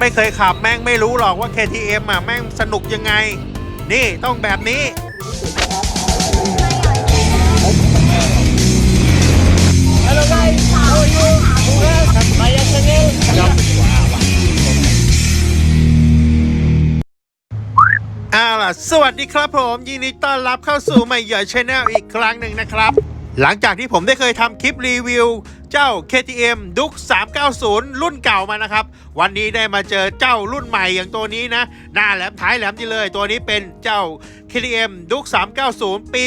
ไม่เคยขับแม่งไม่รู้หรอกว่า KTM อะแม่งสนุกยังไง นี่ต้องแบบนี้ Hello guys, how are you? Welcome to my channel. เอาล่ะ สวัสดีครับผม ยินดีต้อนรับเข้าสู่ใหม่ใหญ่ชาแนลอีกครั้งหนึ่งนะครับ หลังจากที่ผมได้เคยทำคลิปรีวิว เจ้า KTM Duk 390 รุ่นเก่ามานะครับ วันนี้ได้มาเจอเจ้ารุ่นใหม่อย่างตัวนี้นะ หน้าแหลมท้ายแหลมนี่เลย ตัวนี้เป็นเจ้า KTM Duk 390 ปี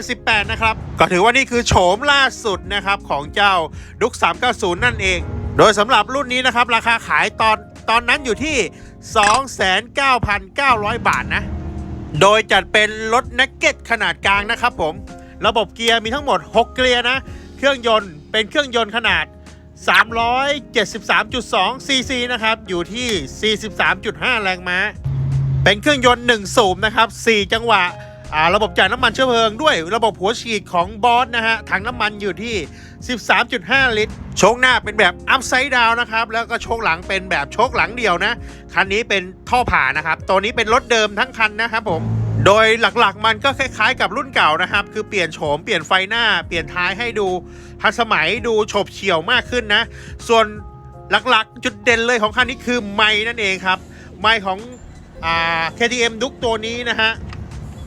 2018 นะครับ ก็ถือว่านี่คือโฉมล่าสุดนะครับของเจ้า Duk 390 นั่นเอง โดยสำหรับรุ่นนี้นะครับ ราคาขายตอนตอนนั้นอยู่ที่ 29,900 บาทนะ โดยจัดเป็นรถนักเก็ตขนาดกลางนะครับผม ระบบเกียร์มีทั้งหมด 6 เกียร์นะ เครื่องยนต์ เป็นเครื่องยนต์ขนาด 373.2 ซีซีนะครับ อยู่ที่ 43.5 แรงม้า เป็นเครื่องยนต์ 1 สูบนะครับ 4 จังหวะอ่าระบบจ่ายน้ำมันเชื้อเพลิงด้วยระบบหัวฉีดของบอสนะฮะถังน้ำมันอยู่ที่ 13.5 ลิตร โชคหน้าเป็นแบบอัพไซด์ดาวนะครับ แล้วก็โชคหลังเป็นแบบโชคหลังเดียวนะ คันนี้เป็นท่อผ่านะครับ ตัวนี้เป็นรถเดิมทั้งคันนะครับผม โดยหลักๆมันก็คล้ายๆกับรุ่นเก่านะครับ คือเปลี่ยนโฉมเปลี่ยนไฟหน้า เปลี่ยนท้ายให้ดูทันสมัยดูโฉบเฉี่ยวมากขึ้นนะ ส่วนหลักๆ จุดเด่นเลยของคันนี้คือไม้นั่นเองครับ ไม้ของอ่า KTM ดุกตัวนี้นะฮะ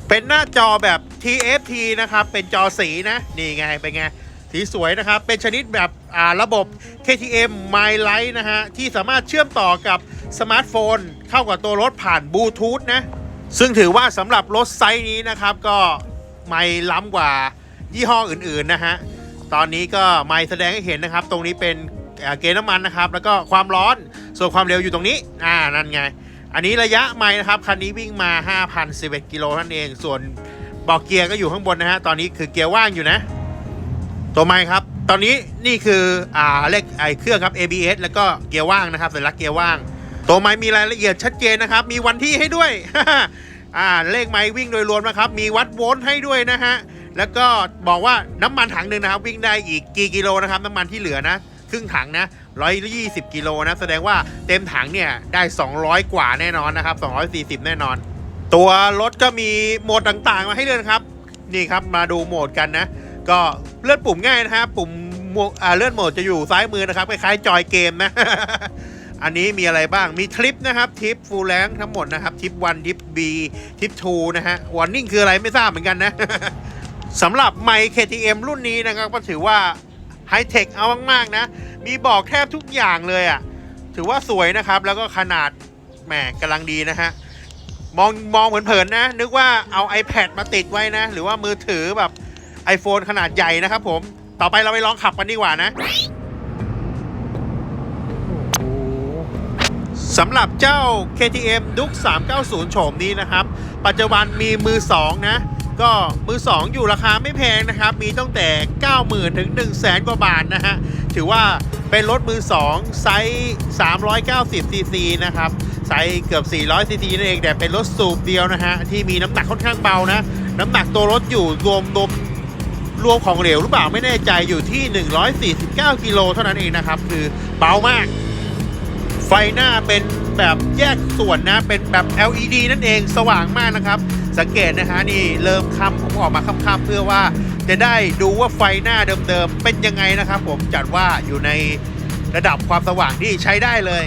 เป็นหน้าจอแบบ TFT นะครับ เป็นจอสีนะ นี่ไง เป็นไง สีสวยนะครับ เป็นชนิดแบบอ่าระบบ KTM My Light นะฮะ ที่สามารถเชื่อมต่อกับสมาร์ทโฟน เข้ากับตัวรถผ่านบลูทูธนะ ซึ่งถือว่าสำหรับรถไซส์นี้นะครับก็ไม่ล้ำกว่ายี่ห้ออื่นๆนะฮะ ตอนนี้ก็ไม่แสดงให้เห็นนะครับ ตรงนี้เป็นเกณฑ์น้ำมันนะครับ แล้วก็ความร้อนส่วนความเร็วอยู่ตรงนี้ อ่านั่นไง อันนี้ระยะไม่นะครับคันนี้วิ่งมา 5,011กิโลนั่นเอง ส่วนบอกเกียร์ก็อยู่ข้างบนนะฮะ ตอนนี้คือเกียร์ว่างอยู่นะ ตัวไม้ครับ ตอนนี้นี่คืออ่าเลขไอเครื่องครับ ABS แล้วก็เกียร์ว่างนะครับสัญลักษณ์เกียร์ว่าง ตัวไม้มีรายละเอียดชัดเจนนะครับ มีวันที่ให้ด้วยอ่าเลขไม้วิ่งโดยรวมนะครับ มีวัดโวลต์ให้ด้วยนะฮะ แล้วก็บอกว่าน้ำมันถังหนึ่งนะครับ วิ่งได้อีกกี่กิโลนะครับน้ำมันที่เหลือนะครึ่งถังนะ120 กิโลนะ แสดงว่าเต็มถังเนี่ยได้ 200 กว่าแน่นอนนะครับ 240 แน่นอน ตัวรถก็มีโหมดต่างๆ มาให้เลือกครับ นี่ครับมาดูโหมดกันนะ ก็เลื่อนปุ่มง่ายนะครับปุ่มอ่าเลื่อนโหมดจะอยู่ซ้ายมือนะครับคล้ายๆจอยเกมนะ อันนี้มีอะไรบ้างมีทริปนะครับทริปฟูลแลงทั้งหมดนะครับทริป1ทริป B ทริป2นะฮะวอร์นิ่งคืออะไรไม่ทราบเหมือนกันนะสำหรับไมค์ KTM รุ่นนี้นะครับก็ถือว่าไฮเทคเอามากๆนะ มีบอกแทบทุกอย่างเลยอะ่ะ ถือว่าสวยนะครับ แล้วก็ขนาดแหมกำลังดีนะฮะ มองมองเผินๆนะ นึกว่าเอา iPad มาติดไว้นะ หรือว่ามือถือแบบ iPhone ขนาดใหญ่นะครับผม ต่อไปเราไปลองขับกันดีกว่านะ สำหรับเจ้า KTM Duk 390 โฉมนี้นะครับ ปัจจุบันมีมือ 2 นะ ก็มือ 2 อยู่ราคาไม่แพงนะครับ มีตั้งแต่ 90,000 ถึง 100,000 กว่าบาทนะฮะ ถือว่าเป็นรถมือ 2 ไซส์390 ซีซีนะครับ ไซส์เกือบ 400 ซีซีนั่นเอง แต่เป็นรถสูบเดียวนะฮะ ที่มีน้ำหนักค่อนข้างเบานะ น้ำหนักตัวรถอยู่รวมรวมรวมของเหลวหรือเปล่าไม่แน่ใจอยู่ที่ 149 กิโลเท่านั้นเองนะครับ คือเบามาก ไฟหน้าเป็นแบบแยกส่วนนะ เป็นแบบ LED นั่นเองสว่างมากนะครับ สังเกตนะฮะนี่เริ่มค่ำผมออกมาค่ำๆเพื่อว่าจะได้ดูว่าไฟหน้าเดิมๆเป็นยังไงนะครับ ผมจัดว่าอยู่ในระดับความสว่างที่ใช้ได้เลย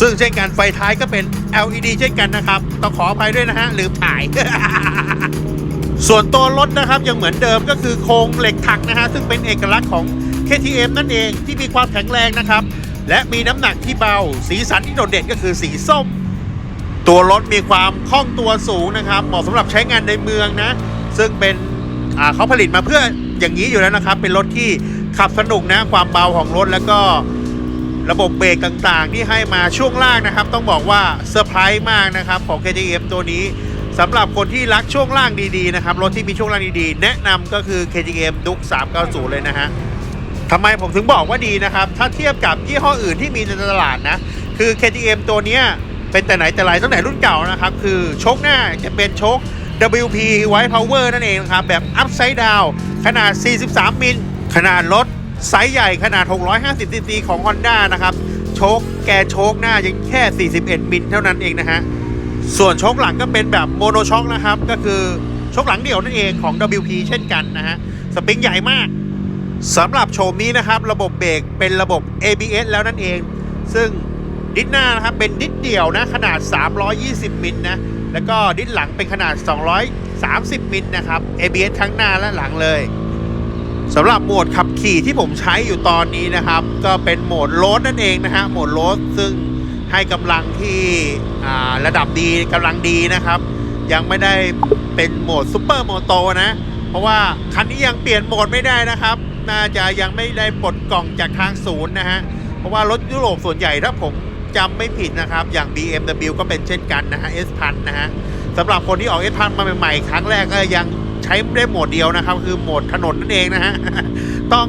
ซึ่งเช่นกันไฟท้ายก็เป็น LED เช่นกันนะครับ ต้องขออภัยด้วยนะฮะลืมถ่าย ส่วนตัวรถนะครับยังเหมือนเดิมก็คือโครงเหล็กถักนะฮะซึ่งเป็นเอกลักษณ์ของ KTM นั่นเองที่มีความแข็งแรงนะครับ และมีน้ำหนักที่เบา สีสันที่โดดเด่นก็คือสีส้ม ตัวรถมีความคล่องตัวสูงนะครับ เหมาะสำหรับใช้งานในเมืองนะ ซึ่งเป็นเขาผลิตมาเพื่ออย่างนี้อยู่แล้วนะครับ เป็นรถที่ขับสนุกนะ ความเบาของรถแล้วก็ระบบเบรกต่างๆ ที่ให้มาช่วงล่างนะครับ ต้องบอกว่าเซอร์ไพรส์มากนะครับของ KTM ตัวนี้สำหรับคนที่รักช่วงล่างดีๆนะครับ รถที่มีช่วงล่างดีๆ แนะนำก็คือ KTM Duke 390 เลยนะฮะ ทำไมผมถึงบอกว่าดีนะครับ ถ้าเทียบกับยี่ห้ออื่นที่มีในตลาดนะ คือ KTM ตัวเนี้ยเป็นแต่ไหนแต่ไรตั้งแต่รุ่นเก่านะครับ คือโชคหน้าจะเป็นโชค WP White Power นั่นเองนะครับ แบบ Upside Down ขนาด 43 มิล ขนาดรถไซส์ใหญ่ขนาด 650ซีซีของ Honda นะครับโชชคแกโชคหน้ายังแค่ 41 มิลเท่านั้นเองนะฮะส่วนโชคหลังก็เป็นแบบโมโนช็อคนะครับ ก็คือโชคหลังเดี่ยวนั่นเองของ WP เช่นกันนะฮะสปริงใหญ่มาก สำหรับโชมนี้นะครับ ระบบเบรกเป็นระบบ ABS แล้วนั่นเอง ซึ่งดิสหน้านะครับเป็นดิสเดี่ยวนะขนาด 320 มิลนะแล้วก็ดิสหลังเป็นขนาด 230 มิลนะครับ ABS ทั้งหน้าและหลังเลยสำหรับโหมดขับขี่ที่ผมใช้อยู่ตอนนี้นะครับ ก็เป็นโหมดโรดนั่นเองนะฮะโหมดโรดซึ่งให้กำลังที่ระดับดีกำลังดีนะครับ ยังไม่ได้เป็นโหมดซูเปอร์โมโตนะ เพราะว่าคันนี้ยังเปลี่ยนโหมดไม่ได้นะครับ น่าจะยังไม่ได้ปลดกล่องจากทางศูนย์นะฮะ เพราะว่ารถยุโรปส่วนใหญ่ถ้าผมจำไม่ผิดนะครับ อย่าง BMW ก็เป็นเช่นกันนะฮะ S พันนะฮะสำหรับคนที่ออก S พันมาใหม่ๆ ครั้งแรกก็ยังใช้ได้โหมดเดียวนะครับ คือโหมดถนนนั่นเองนะฮะ ต้อง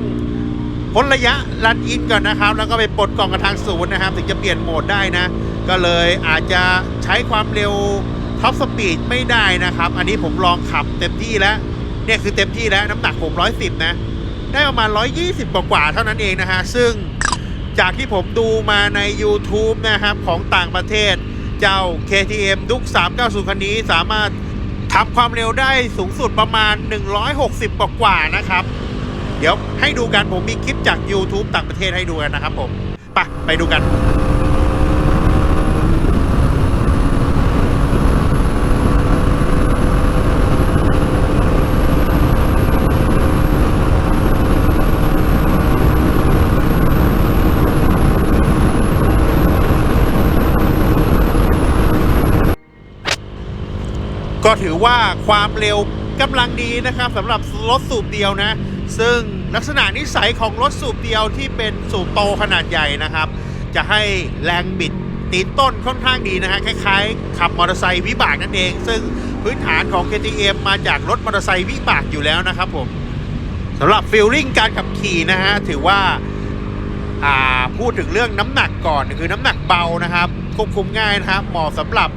พ้นระยะรันอินก่อนนะครับ แล้วก็ไปปลดกล่องกับทางศูนย์นะครับ ถึงจะเปลี่ยนโหมดได้นะ ก็เลยอาจจะใช้ความเร็วท็อปสปีดไม่ได้นะครับ อันนี้ผมลองขับเต็มที่แล้ว เนี่ยคือเต็มที่แล้วน้ำหนักผม110 นะ ได้ประมาณ 120 กว่าๆเท่านั้นเองนะฮะ ซึ่งจากที่ผมดูมาใน YouTube นะครับ ของต่างประเทศ เจ้า KTM ดุก390 คันนี้สามารถทำความเร็วได้สูงสุดประมาณ 160 กว่าๆนะครับ เดี๋ยวให้ดูกันผมมีคลิปจาก YouTube ต่างประเทศให้ดูกันนะครับผม ไปไปดูกัน ก็ถือว่าความเร็วกำลังดีนะครับสำหรับรถสูบเดียวนะ ซึ่งลักษณะนิสัยของรถสูบเดียวที่เป็นสูบโตขนาดใหญ่นะครับ จะให้แรงบิดตีนต้นค่อนข้างดีนะฮะคล้ายๆ ขับมอเตอร์ไซค์วิบากนั่นเอง ซึ่งพื้นฐานของ KTM มาจากรถมอเตอร์ไซค์วิบากอยู่แล้วนะครับผมสำหรับฟิลลิ่งการขับขี่นะฮะถือว่าาพูดถึงเรื่องน้ำหนักก่อนคือน้ำหนักเบานะครับควบคุมง่ายนะครับเหมาะสำหรับ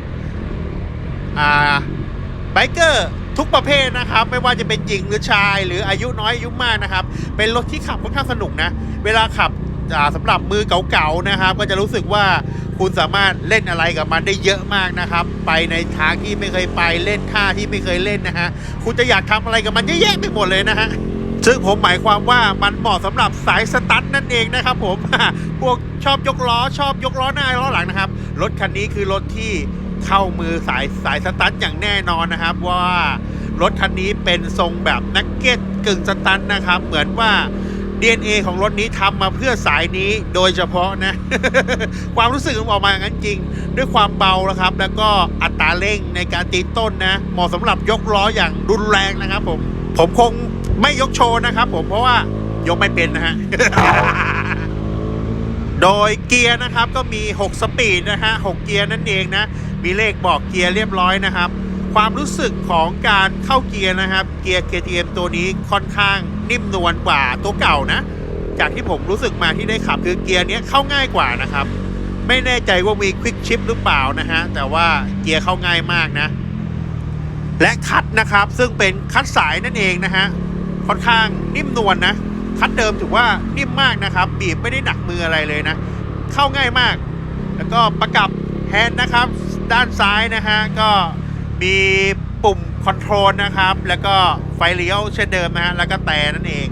ไบเกอร์ทุกประเภทนะครับ ไม่ว่าจะเป็นหญิงหรือชาย หรืออายุน้อยอายุมากนะครับ เป็นรถที่ขับค่อนข้างสนุกนะ เวลาขับอ่าสำหรับมือเก่าๆนะครับ ก็จะรู้สึกว่าคุณสามารถเล่นอะไรกับมันได้เยอะมากนะครับ ไปในทางที่ไม่เคยไปเล่นท่าที่ไม่เคยเล่นนะฮะคุณจะอยากทำอะไรกับมันเยอะแยะไปหมดเลยนะฮะซึ่งผมหมายความว่ามันเหมาะสำหรับสายสตั๊ดนั่นเองนะครับผมพวกชอบยกล้อชอบยกล้อหน้าล้อหลังนะครับรถคันนี้คือรถที่ เข้ามือสายสายสตั๊ดอย่างแน่นอนนะครับว่ารถคันนี้เป็นทรงแบบนักเก็ตกึ่งสตั๊ดนะครับ เหมือนว่า DNA ของรถนี้ทำมาเพื่อสายนี้โดยเฉพาะนะ ความรู้สึกมันออกมาอย่างนั้นจริง ด้วยความเบานะครับ แล้วก็อัตราเร่งในการตีต้นนะ เหมาะสำหรับยกล้ออย่างรุนแรงนะครับผม ผมคงไม่ยกโชว์นะครับผมเพราะว่ายกไม่เป็นนะฮะ โดยเกียร์นะครับก็มี 6 สปีดนะฮะ 6 เกียร์นั่นเองนะ มีเลขบอกเกียร์เรียบร้อยนะครับ ความรู้สึกของการเข้าเกียร์นะครับ เกียร์ KTM ตัวนี้ค่อนข้างนิ่มนวลกว่าตัวเก่านะ จากที่ผมรู้สึกมาที่ได้ขับคือเกียร์นี้เข้าง่ายกว่านะครับ ไม่แน่ใจว่ามีควิกชิปหรือเปล่านะฮะ แต่ว่าเกียร์เข้าง่ายมากนะ และคัดนะครับซึ่งเป็นคัดสายนั่นเองนะฮะ ค่อนข้างนิ่มนวลนะ คัดเดิมถือว่านิ่มมากนะครับ บีบไม่ได้หนักมืออะไรเลยนะ เข้าง่ายมาก แล้วก็ประกับแฮนด์นะครับ ด้านซ้ายนะฮะก็มีปุ่มคอนโทรลนะครับ แล้วก็ไฟเลี้ยวเช่นเดิมนะฮะแล้วก็แต่นั่นเอง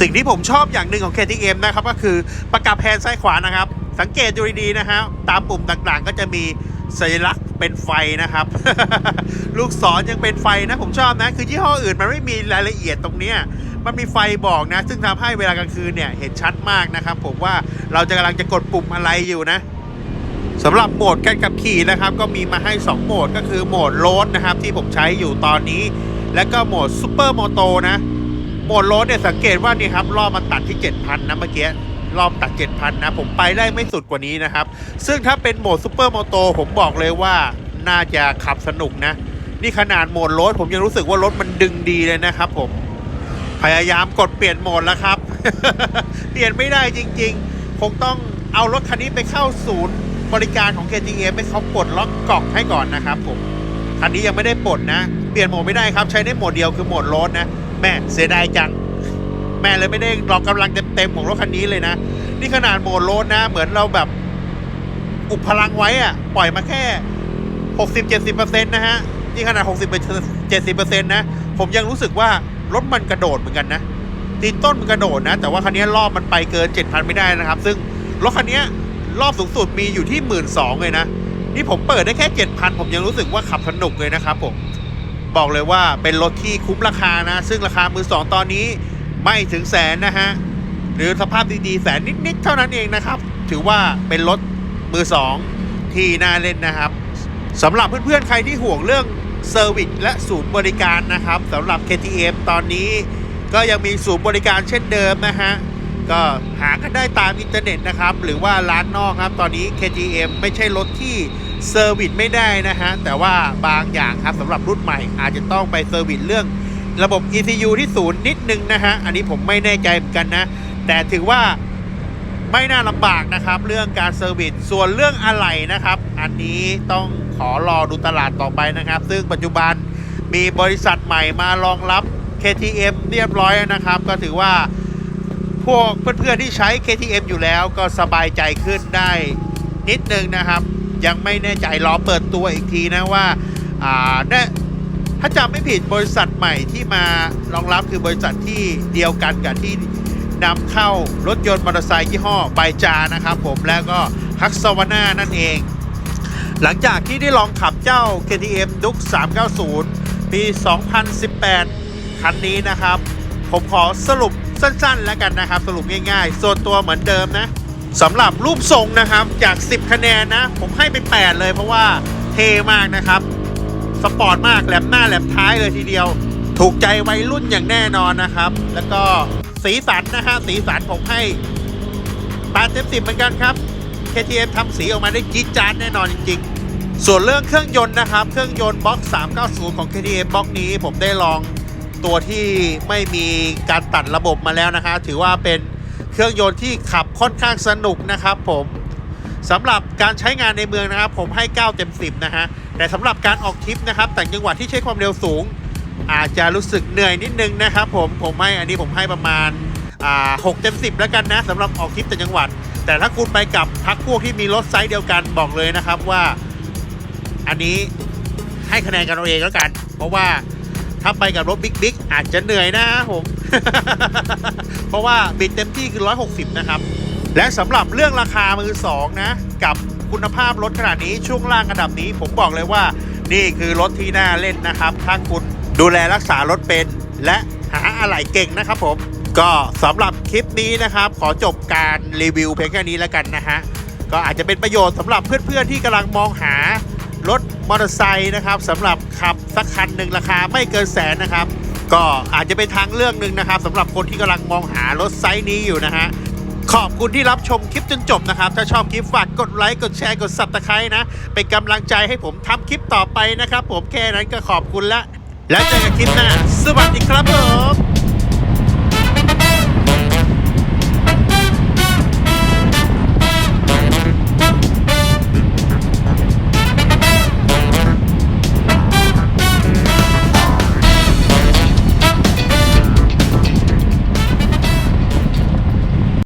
สิ่งที่ผมชอบอย่างหนึ่งของ KTM นะครับก็คือประกับแฮนด์ซ้ายขวานะครับ สังเกตดูดีๆนะฮะตามปุ่มต่างๆ ก็จะมีสัญลักษณ์เป็นไฟนะครับ ลูกศรยังเป็นไฟนะผมชอบนะ คือยี่ห้ออื่นมันไม่มีรายละเอียดตรงเนี้ย มันมีไฟบอกนะ ซึ่งทำให้เวลากลางคืนเนี่ยเห็นชัดมากนะครับ ผมว่าเราจะกำลังจะกดปุ่มอะไรอยู่นะสำหรับโหมดการขับขี่นะครับ ก็มีมาให้ 2 โหมดก็คือโหมดโรดนะครับ ที่ผมใช้อยู่ตอนนี้ แล้วก็โหมดซูเปอร์โมโตนะโหมดโรดเนี่ยสังเกตว่านี่ครับรอบมันตัดที่ 7,000 นะเมื่อกี้รอบตัด 7,000 นะ ผมไปได้ไม่สุดกว่านี้นะครับ ซึ่งถ้าเป็นโหมดซูเปอร์โมโตผมบอกเลยว่าน่าจะขับสนุกนะ นี่ขนาดโหมดโรดผมยังรู้สึกว่ารถมันดึงดีเลยนะครับผม พยายามกดเปลี่ยนโหมดแล้วครับ เปลี่ยนไม่ได้จริงๆ คงต้องเอารถคันนี้ไปเข้าศูนย์บริการของ KTM ให้เขาปลดล็อกกล่องให้ก่อนนะครับผม คันนี้ยังไม่ได้ปลดนะ เปลี่ยนโหมดไม่ได้ครับ ใช้ได้โหมดเดียวคือโหมดรดนะ แม่เสียดายจัง แม่เลยไม่ได้ลองกำลังเต็มๆของรถคันนี้เลยนะ นี่ขนาดโหมดรดนะ เหมือนเราแบบ อุบพลังไว้อะปล่อยมาแค่ 60-70%นะฮะ นี่ขนาด 60-70%นะ ผมยังรู้สึกว่า รถมันกระโดดเหมือนกันนะตีนต้นมันกระโดดนะ แต่ว่าคันนี้รอบมันไปเกิน 7,000 ไม่ได้นะครับ ซึ่งรถคันนี้รอบสูงสุดมีอยู่ที่ 1 2ื่นเลยนะ นี่ผมเปิดได้แค่ 7,000 ผมยังรู้สึกว่าขับสนุกเลยนะครับผม บอกเลยว่าเป็นรถที่คุ้มราคานะ ซึ่งราคามือสองตอนนี้ไม่ถึงแสนนะฮะ หรือสภาพดีๆ แสนนิดๆ เท่านั้นเองนะครับ ถือว่าเป็นรถมือสองที่น่าเล่นนะครับสำหรับเพื่อนๆ ใครที่ห่วงเรื่อง เซอร์วิสและศูนย์บริการนะครับสำหรับ KTM ตอนนี้ก็ยังมีศูนย์บริการเช่นเดิมนะฮะก็หากันได้ตามอินเทอร์เน็ตนะครับ หรือว่าร้านนอกครับ ตอนนี้ KTM ไม่ใช่รถที่เซอร์วิสไม่ได้นะฮะ แต่ว่าบางอย่างครับสำหรับรุ่นใหม่ อาจจะต้องไปเซอร์วิสเรื่องระบบ ECU ที่ศูนย์นิดนึงนะฮะ อันนี้ผมไม่แน่ใจเหมือนกันนะ แต่ถือว่าไม่น่าลำบากนะครับ เรื่องการเซอร์วิสส่วนเรื่องอะไหล่นะครับ อันนี้ต้อง ขอรอดูตลาดต่อไปนะครับ ซึ่งปัจจุบันมีบริษัทใหม่มารองรับ KTM เรียบร้อยนะครับ ก็ถือว่าพวกเพื่อนๆที่ใช้ KTM อยู่แล้วก็สบายใจขึ้นได้นิดนึงนะครับ ยังไม่แน่ใจรอเปิดตัวอีกทีนะว่าอ่าเนี่ยถ้าจำไม่ผิดบริษัทใหม่ที่มารองรับคือบริษัทที่เดียวกันกับที่นำเข้ารถยนต์มอเตอร์ไซค์ยี่ห้อไบจานะครับผมแล้วก็ฮักซาวาน่านั่นเอง หลังจากที่ได้ลองขับเจ้า KTM Dux 390 ปี 2018 คันนี้นะครับ ผมขอสรุปสั้นๆ แล้วกันนะครับ สรุปง่ายๆ ส่วนตัวเหมือนเดิมนะสำหรับรูปทรงนะครับ จาก 10 คะแนนนะ ผมให้ไป 8 เลยเพราะว่าเท่มากนะครับ สปอร์ตมากแหลมหน้าแหลมท้ายเลยทีเดียว ถูกใจวัยรุ่นอย่างแน่นอนนะครับ แล้วก็สีสันนะฮะสีสันผมให้8เต็ม10เหมือนกันครับ KTM ทำสีออกมาได้จี๊ดจ๊าดแน่นอนจริงๆ ส่วนเรื่องเครื่องยนต์นะครับ เครื่องยนต์บล็อก 390 ของ KTM บล็อกนี้ผมได้ลองตัวที่ไม่มีการตัดระบบมาแล้วนะคะถือว่าเป็นเครื่องยนต์ที่ขับค่อนข้างสนุกนะครับผมสำหรับการใช้งานในเมืองนะครับ ผมให้ 9 เต็ม 10 นะฮะ แต่สำหรับการออกทริปนะครับแต่จังหวัดที่ใช้ความเร็วสูง อาจจะรู้สึกเหนื่อยนิดนึงนะครับผมผมให้อันนี้ผมให้ประมาณ 6 เต็ม 10 แล้วกันนะสำหรับออกทริปแต่จังหวัด แต่ถ้าคุณไปกับพักพวกที่มีรถไซส์เดียวกันบอกเลยนะครับว่าอันนี้ให้คะแนนกันเอาเองแล้วกัน เพราะว่าถ้าไปกับรถบิ๊กบิ๊กอาจจะเหนื่อยนะผม เพราะว่าบิดเต็มที่คือ 160 นะครับ และสำหรับเรื่องราคามือสองนะ กับคุณภาพรถขนาดนี้ช่วงล่างระดับนี้ ผมบอกเลยว่า นี่คือรถที่น่าเล่นนะครับ ถ้าคุณดูแลรักษารถเป็น และหาอะไหล่เก่งนะครับผม ก็สำหรับ คลิปนี้นะครับ ขอจบการรีวิวเพียงแค่นี้แล้วกันนะฮะ ก็อาจจะเป็นประโยชน์สำหรับเพื่อนๆที่กำลังมองหารถมอเตอร์ไซค์นะครับสำหรับขับสักคันหนึ่งราคาไม่เกินแสนนะครับ ก็อาจจะเป็นทางเลือกหนึ่งนะครับสำหรับคนที่กำลังมองหารถไซส์นี้อยู่นะฮะขอบคุณที่รับชมคลิปจนจบนะครับ ถ้าชอบคลิปฝากกดไลค์กดแชร์กด subscribe นะ เป็นกำลังใจให้ผมทำคลิปต่อไปนะครับ ผมแค่นั้นก็ขอบคุณละแล้วเจอกันคลิปหน้าสวัสดีครับผม